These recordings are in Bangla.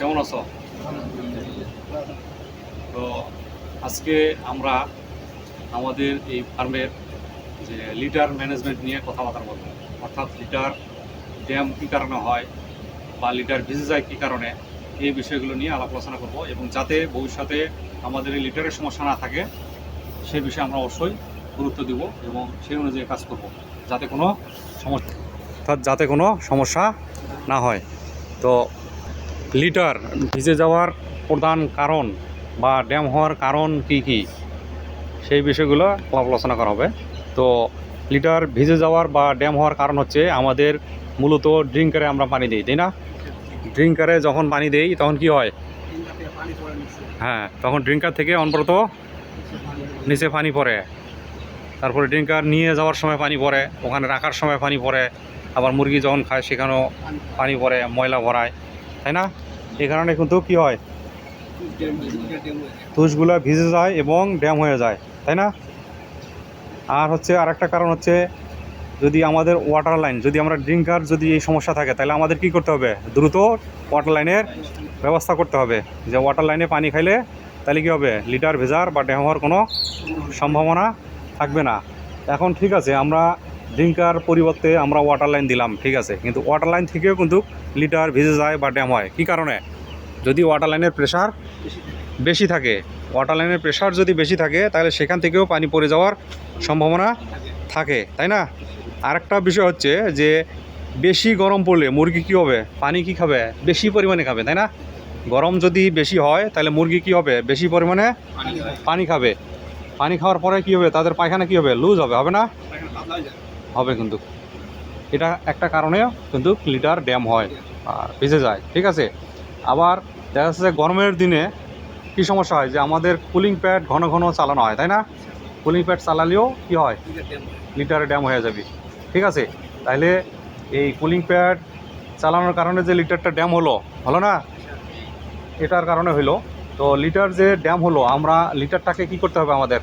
কেমন আছো? তো আজকে আমরা আমাদের এই ফার্মের যে লিটার ম্যানেজমেন্ট নিয়ে কথাবার্তা বলব। অর্থাৎ লিটার ড্যাম কী কারণে হয় বা লিটার ভিজে যায় কী কারণে, এই বিষয়গুলো নিয়ে আলাপ আলোচনা করব এবং যাতে ভবিষ্যতে আমাদের এই লিটারের সমস্যা না থাকে, সে বিষয়ে আমরা অবশ্যই গুরুত্ব দিব এবং সেই অনুযায়ী কাজ করব, যাতে কোনো সমস্যা অর্থাৎ যাতে কোনো সমস্যা না হয়। তো লিটার ভিজে যাওয়ার প্রধান কারণ বা ড্যাম হওয়ার কারণ কি কি? সেই বিষয়গুলো আলোচনা করা হবে। তো লিটার ভিজে যাওয়ার বা ড্যাম হওয়ার কারণ হচ্ছে আমাদের মূলত ড্রিঙ্কারে আমরা পানি দিই, তাই না? ড্রিঙ্কারে যখন পানি দেই তখন কি হয়? হ্যাঁ তখন ড্রিঙ্কার থেকে অনবরত নিচে পানি পড়ে। তারপরে ড্রিঙ্কার নিয়ে যাওয়ার সময় পানি পড়ে, ওখানে রাখার সময় পানি পড়ে, আবার মুরগি যখন খায় সেখানেও পানি পড়ে, ময়লা ভরায়, তাই না? এই কারণে কিন্তু কি হয়? তুষগুলো ভিজে যায় এবং ড্যাম হয়ে যায়, তাই না? আর হচ্ছে আরেকটা কারণ হচ্ছে যদি আমাদের ওয়াটার লাইন যদি আমরা ড্রিঙ্কার যদি এই সমস্যা থাকে, তাহলে আমাদের কি করতে হবে? দ্রুত ওয়াটার লাইনের ব্যবস্থা করতে হবে। যে ওয়াটার লাইনে পানি খাইলে তাহলে কী হবে? লিটার ভেজার বা ড্যাম হওয়ার কোনো সম্ভাবনা থাকবে না। এখন ঠিক আছে, আমরা ড্রিঙ্কার পরিবর্তে আমরা ওয়াটার লাইন দিলাম, ঠিক আছে। কিন্তু ওয়াটার লাইন থেকেও কিন্তু লিটার ভিজে যায় বা ড্যাম হয়। কী কারণে? যদি ওয়াটার লাইনের প্রেশার বেশি থাকে ওয়াটার লাইনের প্রেশার যদি বেশি থাকে, তাহলে সেখান থেকেও পানি পড়ে যাওয়ার সম্ভাবনা থাকে, তাই না? আরেকটা বিষয় হচ্ছে যে, বেশি গরম পড়লে মুরগি কী হবে? পানি কি খাবে? বেশি পরিমাণে খাবে, তাই না? গরম যদি বেশি হয়, তাহলে মুরগি কি হবে? বেশি পরিমাণে পানি খাবে। পানি খাওয়ার পরে কি হবে? তাদের পায়খানা কি হবে? লুজ হবে হবে না? হবে কিন্তু। এটা একটা কারণেও কিন্তু লিটার ড্যাম হয়, আর ভিজে যায়, ঠিক আছে? আবার দেখা যাচ্ছে গরমের দিনে কী সমস্যা হয়? যে আমাদের কুলিং প্যাড ঘন ঘন চালানো হয় তাই না? কুলিং প্যাড চালালেও কি হয়? লিটারে ড্যাম হয়ে যাবে। ঠিক আছে? তাহলে এই কুলিং প্যাড চালানোর কারণে যে লিটারটা ড্যাম হলো হলো না? এটার কারণে হলো। তো লিটার যে ড্যাম হলো আমরা লিটারটাকে কি করতে হবে আমাদের?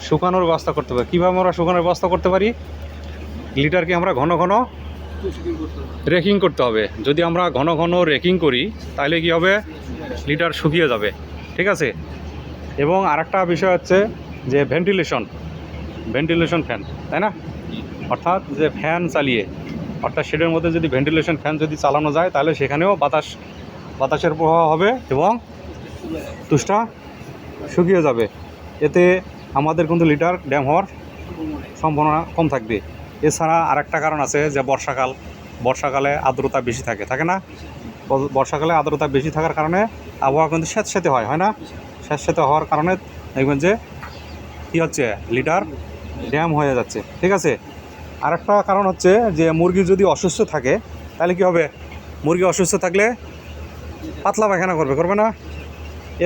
শুকানোর ব্যবস্থা করতে হবে। কীভাবে আমরা শুকানোর ব্যবস্থা করতে পারি? লিটারকে আমরা ঘন ঘন রেকিং করতে হবে। যদি আমরা ঘন ঘন রেকিং করি, তাহলে কি হবে? লিটার শুকিয়ে যাবে। ঠিক আছে? এবং আরেকটা বিষয় হচ্ছে যে ভেন্টিলেশন ভেন্টিলেশন ফ্যান তাই না? অর্থাৎ যে ফ্যান চালিয়ে, অর্থাৎ শেডের মধ্যে যদি ভেন্টিলেশন ফ্যান যদি চালানো যায়, তাহলে সেখানেও বাতাস, বাতাসের প্রবাহ হবে এবং তুষটা শুকিয়ে যাবে। এতে আমাদের কিন্তু লিটার ড্যাম হওয়ার সম্ভাবনা কম থাকবে। এছাড়া আরেকটা কারণ আছে যে বর্ষাকাল, বর্ষাকালে আর্দ্রতা বেশি থাকে থাকে না? বর্ষাকালে আর্দ্রতা বেশি থাকার কারণে আবহাওয়া কিন্তু স্যাঁতস্যাঁতে হয় হয় না? স্যাঁতস্যাঁতে হওয়ার কারণে দেখবেন যে কী হচ্ছে? লিটার ড্যাম হয়ে যাচ্ছে, ঠিক আছে? আরেকটা কারণ হচ্ছে যে মুরগি যদি অসুস্থ থাকে, তাহলে কি হবে? মুরগি অসুস্থ থাকলে পাতলা পায়খানা করবে করবে না?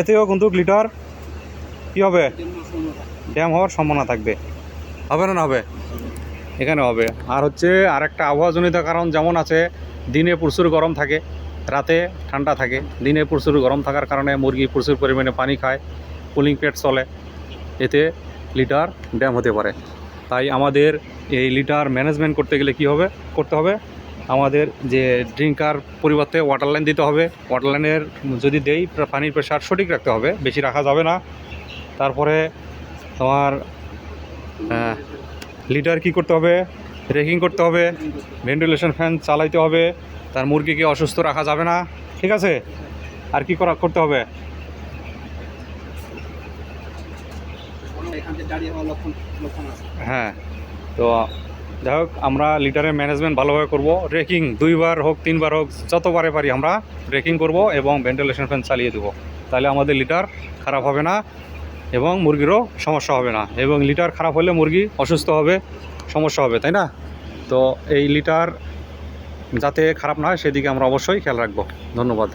এতেও কিন্তু লিটার কী হবে? ড্যাম হওয়ার সম্ভাবনা থাকবে। হবে না না হবে? এখানে হবে। আর হচ্ছে আরেকটা আবহাওয়াজনিত কারণ যেমন আছে, দিনে প্রচুর গরম থাকে, রাতে ঠান্ডা থাকে। দিনে প্রচুর গরম থাকার কারণে মুরগি প্রচুর পরিমাণে পানি খায় কুলিং প্যাড চলে। এতে লিটার ড্যাম হতে পারে। তাই আমাদের এই লিটার ম্যানেজমেন্ট করতে গেলে কি হবে? করতে হবে আমাদের যে ড্রিঙ্কার পরিবর্তে ওয়াটার লাইন দিতে হবে। ওয়াটার লাইনের যদি দেই পানির প্রেশার সঠিক রাখতে হবে, বেশি রাখা যাবে না। তারপরে তোমার লিটার কি করতে হবে? রেকিং করতে হবে। ভেন্টিলেশন ফ্যান চালাইতে হবে। তার মুরগিকে অসুস্থ রাখা যাবে না। ঠিক আছে? আর কি করা করতে হবে? হ্যাঁ। তো যাই হোক, আমরা লিটারের ম্যানেজমেন্ট ভালোভাবে করব। রেকিং দুইবার হোক, তিনবার হোক, যতবারে পারি আমরা রেকিং করব এবং ভেন্টিলেশন ফ্যান চালিয়ে দেবো। তাহলে আমাদের লিটার খারাপ হবে না। এবং মুরগিরও সমস্যা হবে না এবং লিটার খারাপ হলে মুরগি অসুস্থ হবে, সমস্যা হবে, তাই না? তো এই লিটার যাতে খারাপ না হয় সেদিকে আমরা অবশ্যই খেয়াল রাখব। ধন্যবাদ।